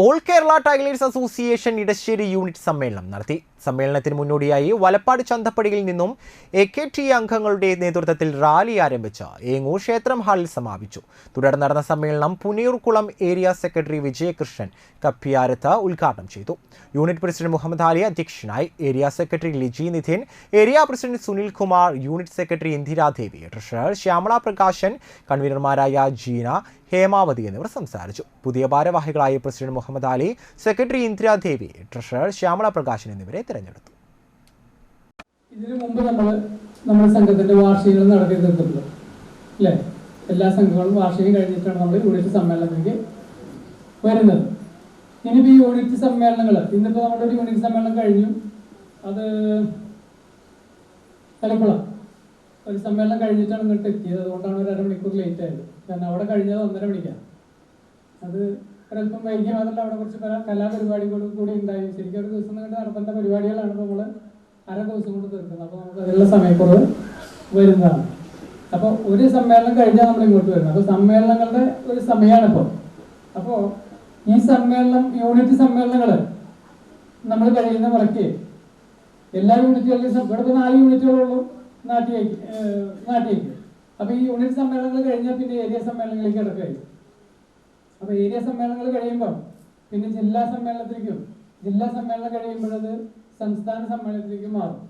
All Kerala tailors association Edassery unit സമ്മേളനം നടത്തി. സമ്മേളനത്തിന് മുന്നോടിയായി വലപ്പാട് ചന്തപ്പടിയിൽ നിന്നും എ കെ ടി അംഗങ്ങളുടെ നേതൃത്വത്തിൽ റാലി ആരംഭിച്ച ഏങ്ങൂർ ക്ഷേത്രം ഹാളിൽ സമാപിച്ചു. തുടർന്ന് നടന്ന സമ്മേളനം പുനയൂർകുളം ഏരിയ സെക്രട്ടറി വിജയകൃഷ്ണൻ കപ്പിയാരത്ത് ഉദ്ഘാടനം ചെയ്തു. യൂണിറ്റ് പ്രസിഡന്റ് മുഹമ്മദ് അലി അധ്യക്ഷനായി area secretary Liji Nidhin area president Sunil Kumar unit secretary Indiradevi treasurer Shyamala Prakashan കൺവീനർമാരായ Jeena Hemavathi എന്നിവർ സംസാരിച്ചു. പുതിയ ഭാരവാഹികളായ president Muhammad Ali secretary Indiradevi treasurer Shyamala Prakashan എന്നിവരെ തിരഞ്ഞെടുത്തു. ഇതിനു മുമ്പ് നമ്മൾ നമ്മുടെ സംഘത്തിന്റെ വാർഷികങ്ങൾ നടത്തി തീർത്തിട്ടുണ്ട് അല്ലേ? എല്ലാ സംഘങ്ങളും വാർഷികം കഴിഞ്ഞിട്ടാണ് നമ്മൾ യൂണിറ്റ് സമ്മേളനത്തിലേക്ക് വരുന്നത്. ഇനിയിപ്പോൾ ഈ യൂണിറ്റ് സമ്മേളനങ്ങൾ ഇന്നിപ്പോൾ നമ്മുടെ ഒരു യൂണിറ്റ് സമ്മേളനം കഴിഞ്ഞു. അത് തലപ്പുഴ. ഒരു സമ്മേളനം കഴിഞ്ഞിട്ടാണ് ഇങ്ങോട്ട് എത്തിയത്. അതുകൊണ്ടാണ് ഒരു അരമണിക്കൂർ ലേറ്റ് ആയത്. കാരണം അവിടെ കഴിഞ്ഞത് ഒന്നര മണിക്കാണ്. അത് ഒരല്പം വൈകിയ മാത്രമല്ല അവിടെ കുറച്ച് പല കലാപരിപാടികളും കൂടി ഉണ്ടായി. ശരിക്കും ഒരു ദിവസം കണ്ട് നടത്തേണ്ട പരിപാടികളാണ് നമ്മൾ അര ദിവസം കൊണ്ട് തീർക്കുന്നത്. അപ്പോൾ നമുക്ക് അതിനുള്ള സമയക്കുറവ് വരുന്നതാണ്. അപ്പോൾ ഒരു സമ്മേളനം കഴിഞ്ഞാൽ നമ്മൾ ഇങ്ങോട്ട് വരുന്നത്. അപ്പോൾ സമ്മേളനങ്ങളുടെ ഒരു സമയമാണ് ഇപ്പോൾ അപ്പോൾ ഈ സമ്മേളനം യൂണിറ്റ് സമ്മേളനങ്ങൾ നമ്മൾ കഴിയുന്ന മുറയ്ക്ക് എല്ലാ യൂണിറ്റുകളിലും ഇവിടെ ഇപ്പോൾ നാല് യൂണിറ്റുകളുള്ളൂ നാട്ടിലേക്ക് നാട്ടിലേക്ക്. അപ്പോൾ ഈ യൂണിറ്റ് സമ്മേളനങ്ങൾ കഴിഞ്ഞാൽ പിന്നെ ഏരിയ സമ്മേളനങ്ങളിലേക്ക് കിടക്കുകയായി അപ്പോൾ ഏരിയ സമ്മേളനങ്ങൾ കഴിയുമ്പോൾ പിന്നെ ജില്ലാ സമ്മേളനത്തിലേക്കും ജില്ലാ സമ്മേളനം കഴിയുമ്പോഴത് സംസ്ഥാന സമ്മേളനത്തിലേക്കും മാറും.